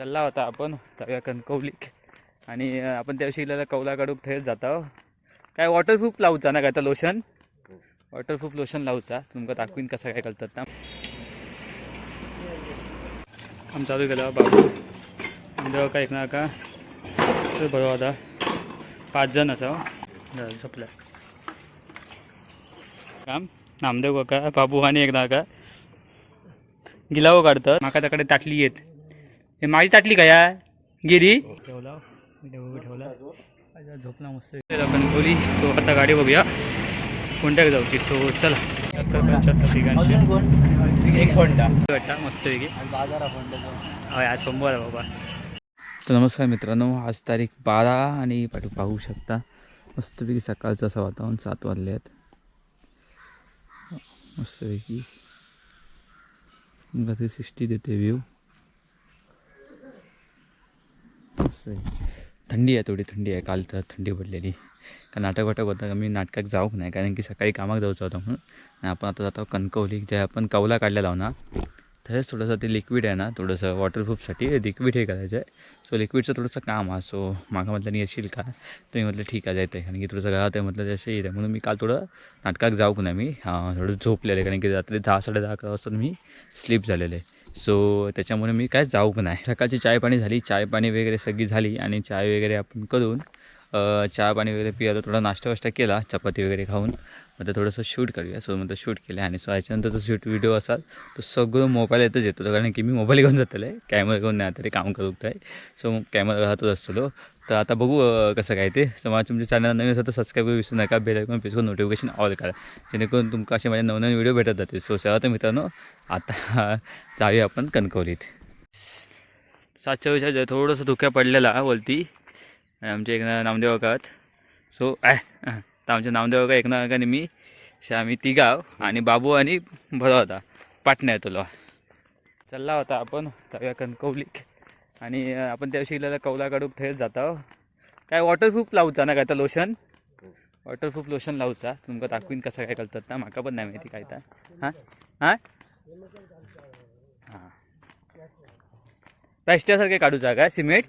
चालला होता आपण. जाऊया कणकवलीक आणि आपण त्या दिवशी कौला काढूक थंयच जाता काय वॉटरप्रूफ लावचा ना काय तर लोशन वॉटरप्रूफ लोशन लावचा. तुमका दाखवीन कसं काय करतात ना. आम चालू केला बाबू. म्हणजे काय ऐकणार का? तर बरोबर आता. पाच जण असा झालं काम? नामदेव काका बाबू आणि एक नाका गिलाव काढतात. माका त्याकडे ताटली येत. हे माझी ताटली काय? गिरी ठेवला ठेवला. ठेवला अच्छा, झोपला मस्त. कणकोली सो आता गाडी बघूया. कोणत्या जाऊची? सो चला. एक होंडा. मस्त वेगळी होय आज सोमवार आहे बाबा. तर नमस्कार मित्रांनो आज तारीख बारा आणि पाठू पाहू शकता मस्तपैकी सकाळचं असं वातावरण सात वाजले आहेत. मस्तपैकी. सिक्स्टी देते व्ह्यू असं थंडी आहे थोडी थंडी आहे. काल तर थंडी पडलेली. कारण नाटक वाटक होतं का मी नाटकात जाऊक नाही. कारण की सकाळी कामाक जाऊचं होतं म्हणून. आणि आपण आता जातो कणकवली जे आपण कवला काढलेला आहो ना तसेच थोडंसं ते लिक्विड आहे ना थोडंसं वॉटरप्रूफसाठी लिक्विड हे करायचं आहे. सो लिक्विडचं थोडंसं काम आहे. सो मागा म्हटलं नाही येशील का? तुम्ही म्हटलं ठीक आहे जायचं कारण की थोडंसं घरात आहे म्हटलं तसे येत आहे म्हणून मी काल थोडं नाटकात जाऊक नाही. मी हां थोडं झोपलेलं आहे. कारण की रात्री दहा साडे दहा अकरा वाजता मी स्लीप झालेलं आहे. सो त्याच्यामुळे मी काय जाऊक नाही. सकाळची चाय पाणी झाली. चाय पाणी वगैरे सगळी झाली आणि चाय वगैरे आपण करून चहा पाणी वगैरे पियालो. थोडा नाश्ता वाश्ता केला चपाती वगैरे खाऊन. मग थोडंसं शूट करूया. सो मग शूट केलं आणि सो याच्यानंतर तो शूट व्हिडिओ असाल तो सगळं मोबाईल येतच येतो. कारण की मी मोबाईल घेऊन जातलो आहे कॅमेरा घेऊन नाही तरी काम करत आहे सो कॅमेरा राहतच असतो तर आता बघू कसं काय ते. सो मला तुमच्या चॅनल नवीन असं तर सबस्क्राईब विसरू नका. बेल ऐकून फेसबुक नोटिफिकेशन ऑल करा. जेणेकरून तुमका असे माझे नवनवीन व्हिडिओ भेटत जातील. सो सगळं तर मित्रांनो आता जाऊया आपण कणकवलीत. सातशे वर्षाच्या थोडंसं धुक्या पडलेला बोलती आमच्या एक नामदेव काकात सो आहे तर आमच्या नामदेव काका एकनाकाने मी. आम्ही तिघाव आणि बाबू आणि भरा होता पाटण्या तुला चालला होता आपण जाऊया कणकवली आणि आपण त्या दिवशी कौला काढूक थंयच जाता. काय वॉटरप्रूफ लावचा ना काय तर लोशन वॉटरप्रूफ लोशन लावचा. तुमका दाखवीन कसं काय करतात ना. माका पण नाही माहिती काय तर. हां? हां? हां. प्लॅस्टरसारखे काढूचा काय सिमेंट?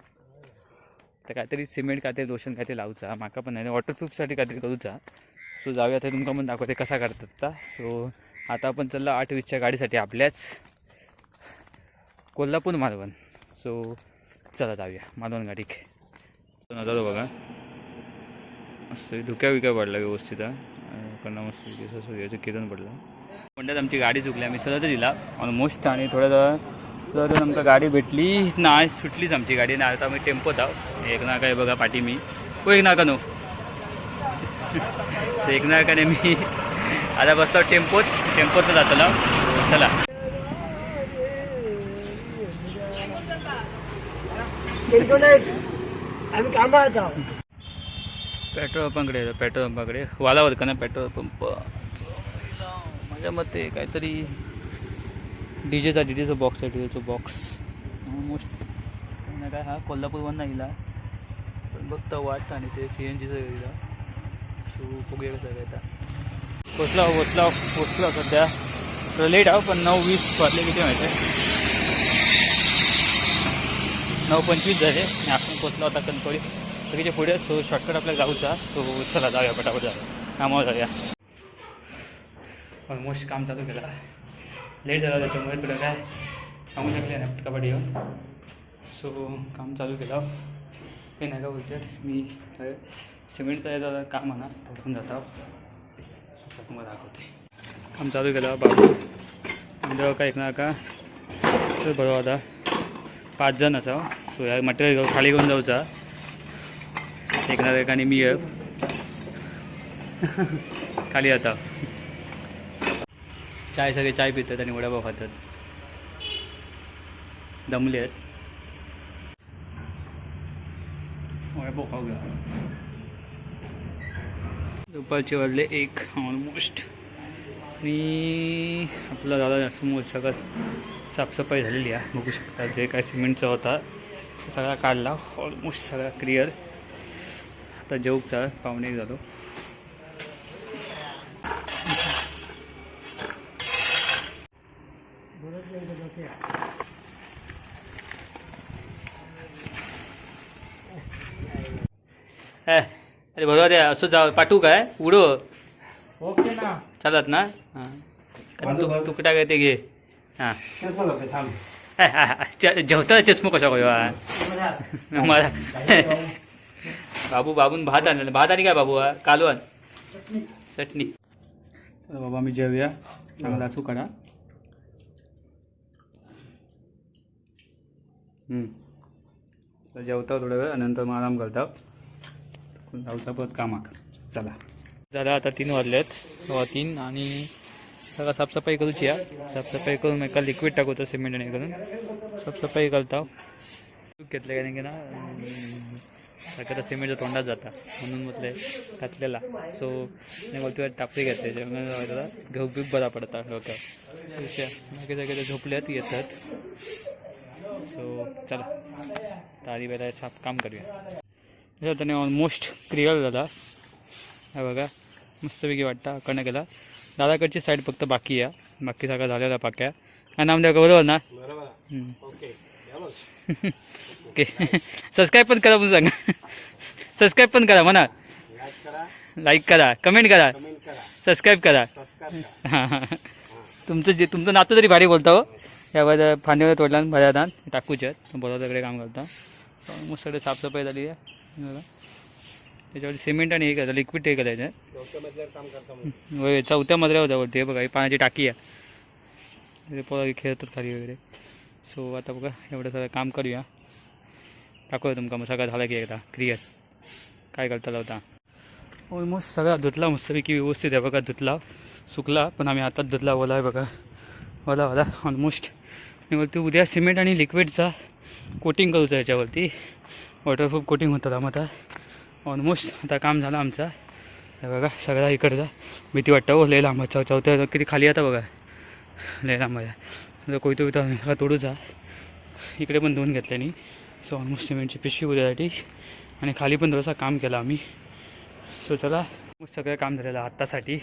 तर काहीतरी सिमेंट काहीतरी लोशन काहीतरी लावचा. माका पण नाही. वॉटरप्रूफसाठी काहीतरी करूचा. सो जाऊया तर तुमका पण दाखवते कसा करतात ता. सो आता आपण चाललो आठ वीसच्या गाडीसाठी आपल्याच कोल्हापूर मालवण सो चला जाऊया. माधवन गाडीक नजारो बघा. मस्त धुक्या विक्या पडला व्यवस्थित कन्ना मस्त दिवस सूर्याचं किरण पडलं. म्हणतात आमची गाडी चुकली. आम्ही चलत दिला ऑलमोस्ट आणि थोड्या तर आमकां गाडी भेटली. नाही सुटलीच आमची गाडी. ना आता आम्ही टेम्पोत आहोत. एक नाका आहे बघा पाठी मी. हो एक नाका नो. एक नाकाने मी. आता बसतो टेम्पोत. टेम्पोत जातलो चला. आम्ही कामात आहोत पेट्रोल पंपकडे पेट्रोल पंपाकडे वालावर का ना पेट्रोल पंप? माझ्या मते काहीतरी डी जेचा डी जेचा बॉक्स आहे डी जेचा बॉक्स ऑलमोस्ट नाही काय हा? कोल्हापूरवर नाही इला पण बघता वाट आणि ते सी एन जीचं इला शू फुगे कसं काय पोचला पोचला पोचला सध्या. लेट आहो पण नऊ वीस वाजले किती माहिती आहे? नऊ पंचवीस झाले आणि आपण पोचलो आता कणकवली. सगळीच्या पुढे सो शॉर्टकट आपल्याला जाऊचा तो चला जाऊया पटापट जाऊया. कामावर जाऊया. ऑलमोस्ट काम चालू केलं. लेट झाला त्याच्यामुळे तुला काय सांगू शकले ना पटापट येऊन सो काम चालू केलं. हे नाही का बोलतात? मी सिमेंट तयार काम आहे ना पटकन जातो. सो तुम्हाला दाखवते. काम चालू केलं बाबू. म्हणजे काय ऐकणार का? बरोबर आता. पाच जण असा सो या मटेरियल घेऊन खाली घेऊन जाऊचा. एकणार एक आणि मी खाली आता. चाय सगळे चाय पितात आणि वडापाव खातात. दमले आहेत. वडापाव खाऊ घ्या. दुपारचे वाजले एक ऑलमोस्ट आणि आपला दादा समोर सगळं साफसफाई झालेली आहे. बघू शकता जे काय सिमेंटचा होता. सगळा काढला. ऑलमोस्ट सगळा क्लिअर आता जेवचा पाहुणे झालो. अरे बरोबर द्या असं जा पाठवू काय? उडो. ओके ना. चालत ना? हां. काय ते घे. हां. जेवता चष्मा कसा करूया मला बाबू बाबून भात आणलेला. भात आणि काय बाबू? हा? कालवण. चटणी. बाबा मी जेवूया. चांगला असू करा जेवता थोडा वेळ आणि नंतर मग आराम करता जाऊचा परत कामाक चला. झालं आता तीन वाजलेत. तीन आणि सगळं साफसफाई करूची या साफसफाई करून एका लिक्विड टाकवतो सिमेंट आणि करून. साफसफाई करता हो. घेतलं कारण की ना सगळ्या सिमेंटच्या तोंडात जाता. म्हणून म्हटलं घातलेला. सो नाही मला टापरी घेतले त्याला घेऊ बी बरा पडता. डोक्यात बाकी सगळे ते झोपल्यात येतात. सो चला. तारी वेळा साफ काम करूया. त्याने ऑलमोस्ट क्लिअर झाला. हा बघा. मस्तपैकी वाटतं कडनं गेला दादाकडची साईड फक्त बाकी आहे. बाकी सगळं झालेला पाक्या. काय नाम द्या बरोबर ना. ओके. सबस्क्राईब पण करा म्हणून सांगा. सबस्क्राईब पण करा म्हणा. लाईक करा. कमेंट करा. सबस्क्राईब करा. हां हां. तुमचं जे तुमचं नातं तरी भारी बोलता हो. यावर फांदीवर तोडला भरादान टाकूचे बरोबर सगळे काम करता. मग सगळे साफसफाई झाली आहे. हे बघा त्याच्यावर सिमेंट आणि हे करायचं लिक्विड हे करायचं. होय चौथ्या मजल्यावर जवळते हे बघा ही पाण्याची टाकी आहे. पोरं खेळतात खाली वगैरे. सो आता बघा एवढं सगळं काम करूया. टाकूया तुमका मग सगळं झालं की एकदा क्लिअर काय करता होता ऑलमोस्ट सगळा धुतला मस्तपैकी व्यवस्थित आहे बघा धुतला. सुकला पण आम्ही आताच धुतला ओला आहे बघा. ओला ओला ऑलमोस्ट आणि बोलते उद्या सिमेंट आणि लिक्विडचा कोटिंग करूचं याच्यावरती. वॉटरप्रूफ कोटिंग होतं मग आता ऑलमोस्ट आता काम झालं आमचं. हे बघा सगळा इकडचा. भीती वाटतं हो लय लांब चौथ्या किती खाली आता बघा. लय लांब आहे. कोयतो बिता हा तोडूचा इकडे पण धुवून घेतल्याने सो ऑलमोस्ट सिमेंटची पिशवी उद्यासाठी. आणि खाली पण थोडंसं काम केलं आम्ही. सो चला. मग सगळं काम झालेलं आत्तासाठी.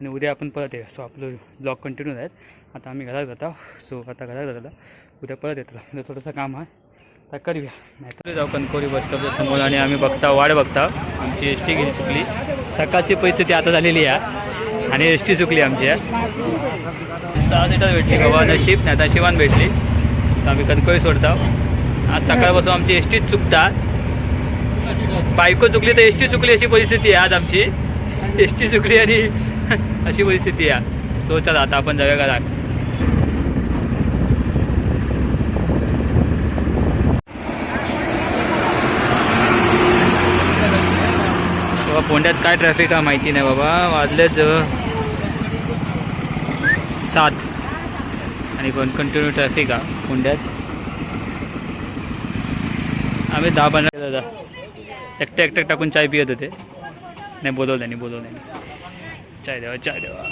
आणि उद्या आपण परत येऊ. सो आपलं ब्लॉग कंटिन्यू आहेत आता आम्ही घरात जातो. सो आता घरात जातो. उद्या परत येतो. उद्या थोडंसं काम आहे. आता करूया. नाहीतर जाऊ कणकोरी बस स्टॉपच्या समोर आणि आम्ही बघता वाट बघता. आमची एस टी गेली चुकली. सकाळची परिस्थिती आता झालेली आहे. आणि एस टी चुकली आमची सहा सीटर भेटली बाबा नशीब नाही तर शिवान भेटली. तर आम्ही कणकोळी सोडतो. आज सकाळपासून आमची एस टीच चुकतात बायको चुकली तर एस टी चुकली अशी परिस्थिती आहे आज आमची. एस टी चुकली आणि अशी परिस्थिती आहे. सो चला आता आपण जाऊया घरात. बाबा काय ट्रॅफिक आहे माहिती नाही बाबा. वाजलेच सात. आणि कोण कंटिन्यू ट्रॅफिक आहे पोंड्यात आम्ही दहा पंधरा दादा एकटे एकटे टाकून चाय पियत होते. नाही बोलवलं नाही बोलवलं नाही. चाय देवा चाय देवा.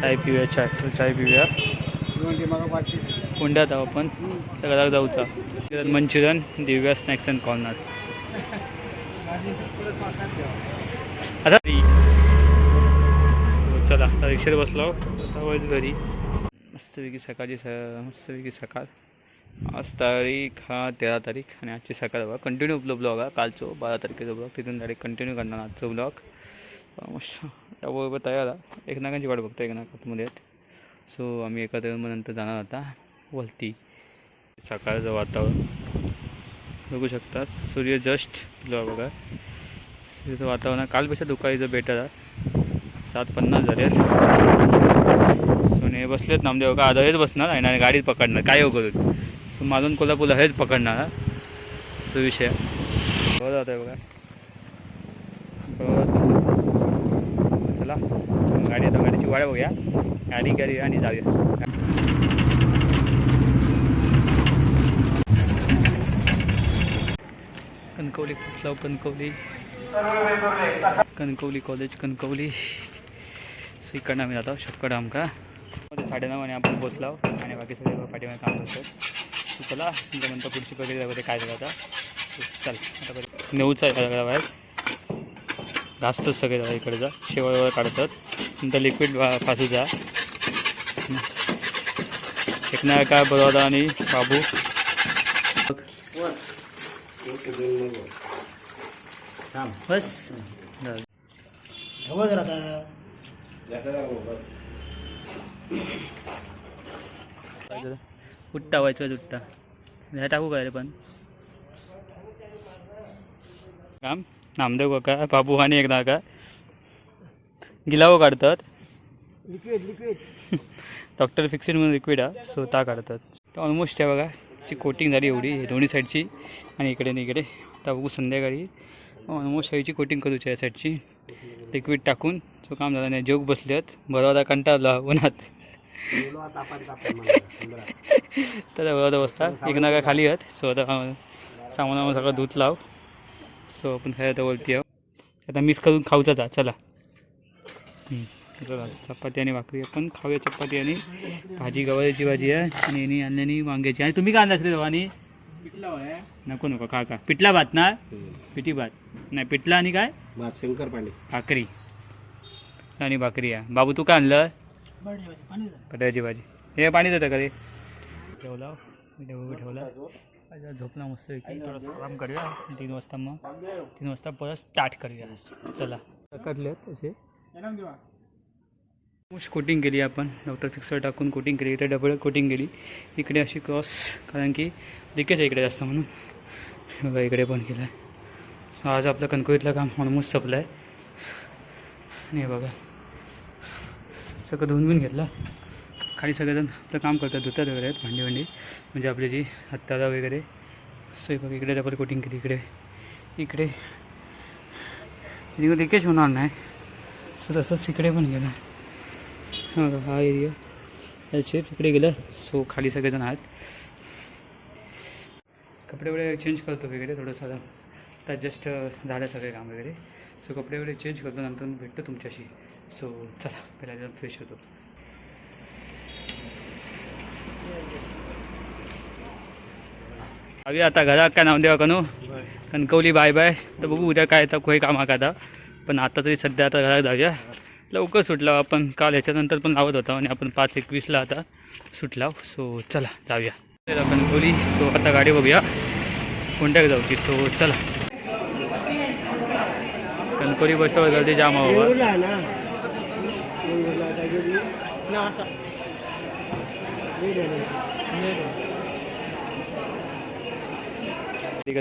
चाय पिऊया चाय चाय पिऊया. कुंड्यात आहो आपण. सगळ्याला जाऊचा. Manchurian Divya snacks and corner. आता चला आता रिक्षेत बसलो आता वयच घरी. मस्तपैकी सकाळची स मस्तपैकी सकाळ. आज तारीख हा तेरा तारीख. आणि आजची सकाळ बघा. कंटिन्यू उपलब्ध ब्लॉग कालचो बारा तारखेचा ब्लॉग तिथून डायरेक्ट कंटिन्यू करणार आजचं ब्लॉग त्याबरोबर तयार एकनाकांची एक नाकांची वाट बघतो एक नाकातमध्ये आहेत सो आम्ही एका मग नंतर जाणार आता. वलती सकाळचं वातावरण. बघू शकता सूर्य जस्ट किलो बघा. सूर्याचं वातावरण आहे. कालपेक्षा दुपारीचं बेटर आहे. सात पन्नास झाले सोने बसलेत नामदेव का आधा हेच बसणार आणि नाही गाडीत पकडणार. काय हो करून मालून कोल्हापूरला हेच पकडणार तो विषय. बघा जात आहे बघा बघा चला गाडी आता गाडीची वाढ बघूया. गाडी गाडी आणि जाऊया. कणकवली पोचलाव कणकवली? कणकवली कॉलेज कणकवली. सो इकडनं आम्ही जातो शक्कड आमका. मध्ये साडेनऊ आणि आपण पोचलाव आणि बाकी सगळे पाठीमध्ये काम करतो चला तुमच्या नंतर पुढची प्रक्रिया वगैरे काय झालं आता. चल आता नेऊचा आहे सगळ्या बाहेर. घासतच सगळे जरा इकडचा शेवळ वगैरे काढतात. नंतर लिक्विड फासूचा एकना काय बरोदा आणि बाबू. बस. हवं जर आता. उठता व्हायचं उठता. ह्या टाकू काय रे पण? काम नामदेव काका बाबू आणि एकदा का गिलावं काढतात. लिक्विड लिक्विड डॉक्टर फिक्सिड म्हणून लिक्विड आहे सो ता काढतात ऑलमोस्ट आहे बघा. ची कोटिंग झाली एवढी दोन्ही साईडची आणि इकडे आणि इकडे. आता बघू संध्याकाळी. ऑलमोस्ट ह्याची कोटिंग करूची या साईडची लिक्विड टाकून. सो काम झालं नाही जोग बसल्यात बरोबर आता कंटाळला उन्हात तर बरोबर बसता. एक नागा खाली आहेत. सो आता सामान सगळं दूध लाव. सो आपण खायला वरती आहोत. आता मिस करून खाऊचा जा. चला. चपाती आणि भाकरी आपण खाऊया. चपाती आणि भाजी गवारीची भाजी आहे. आणि यांनी आणल्यानी वांग्याची. आणि तुम्ही काय आणलास रे दोघांनी नको नको का का पिठला भात ना? पिठी भात. नाही पिठला आणि काय? भात शंकर पांडे. भाकरी. आणि भाकरी आहे. बाबू तू काय आणलं? पाणी. कटाची भाजी. हे पाणी देतं का रे? ठेवला. ठेवला ठेवला. झोपला मस्त थोडंसं आराम करूया. तीन वाजता मग. तीन वाजता परत स्टार्ट करूया. चला. कटलेत असे. कोटिंग केली आपण. डॉक्टर फिक्सर टाकून कोटिंग केली. इथे डबल कोटिंग केली. इकडे अशी क्रॉस कारण की लिकेज आहे इकडे जास्त म्हणून. बघा इकडे पण केलं आहे आज आपलं कणकोळीतलं काम ऑलमोस्ट संपलं आहे आणि हे बघा. सगळं धुवून बिन घेतलं. खाली सगळेजण आपलं काम करतात धुतात वगैरे आहेत भांडी भांडी. म्हणजे आपली जी हत्तारा वगैरे. सोय बघा इकडे डबल कोटिंग केली इकडे. इकडे. लिकेज होणार नाही. सो तसंच इकडे पण गेलं हा हा एरिया याचे इकडे गेलं सो खाली सगळेजण आहेत. कपडे वगैरे चेंज करतो वगैरे थोडंसं आता. जस्ट झालं सगळे काम वगैरे. सो कपडे वगैरे चेंज करतो नंतर भेटतो तुमच्याशी. सो चला पहिला जरा फ्रेश होतो. अभि आता घरात काय नाव देवा कनू? Kankavli bye bye. तर बघू उद्या काय आता काही काम आता. पण आता तरी सध्या आता घरात जाऊया. लवकर सुटला. आपण काल ह्याच्यानंतर पण लावत होता आणि आपण पाच एकवीसला आता सुटला. सो चला जाऊया. चला कणकवली सो आता गाडी बघूया. कोणत्या जाऊची सो चला. कणकवली बस स्टॉप गर्दी जाम आहे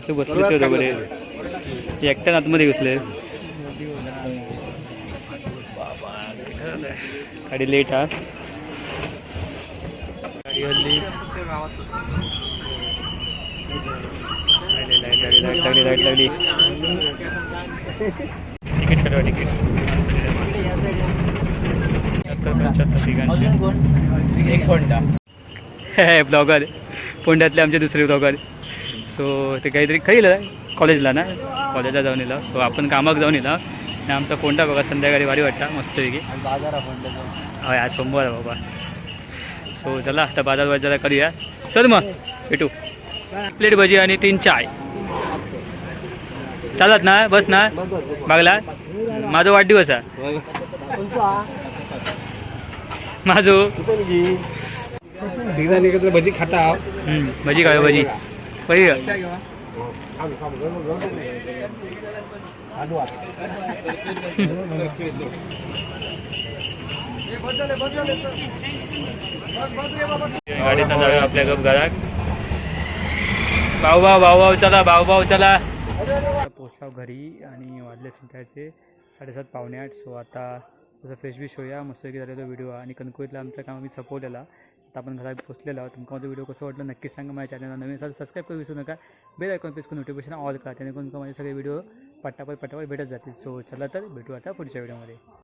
तू बसले बरे एकट्यान आतमध्ये घुसले. गाडी लेट हा. गाडी हल्ली. लागली. तिकीट ब्लॉगर पुण्यातले आमचे दुसरे ब्लॉगर सो ते काहीतरी खाईल कॉलेजला ना? कॉलेजला जाऊन येला सो आपण कामाक जाऊन येला आणि आमचा कोणता बघा संध्याकाळी भारी वाटता. मस्तपैकी. होय आज सोमवार आहे बाबा. सो चला आता बाजार बाजारा करूया. चल मग भेटू. प्लेट भजी आणि तीन चाय. चालत ना बस ना. बघला माझा वाढदिवस आहे. माझो. एकत्र भजी खाता. भजी खाऊ भजी. पही गाडीचा जाऊया आपल्या गप घरात भाऊ भाऊ भाऊ भाऊ चला भाऊ भाऊ चला. पोचला घरी आणि वाजले संध्याचे साडेसात पावणे आठ. सो आता जसं फ्रेश बिश होऊया मस्तपैकी झालेला व्हिडिओ आणि कणकोळीतला आमचं काम आम्ही सपवलेला. आता आपण घरात पोचलेलो आहोत. तुमका माझा व्हिडिओ कसं वाटलं नक्की सांगा माझ्या चॅनलला. नवीन असाल सबस्क्राईब करू विसरू नका. बेल ऐकून प्रेस करून नोटिफिकेशन ऑल करा. त्याने तुमका माझे सगळे व्हिडिओ पटापट पटापट भेटत जातील. सो चला तर भेटू आता पुढच्या व्हिडिओमध्ये.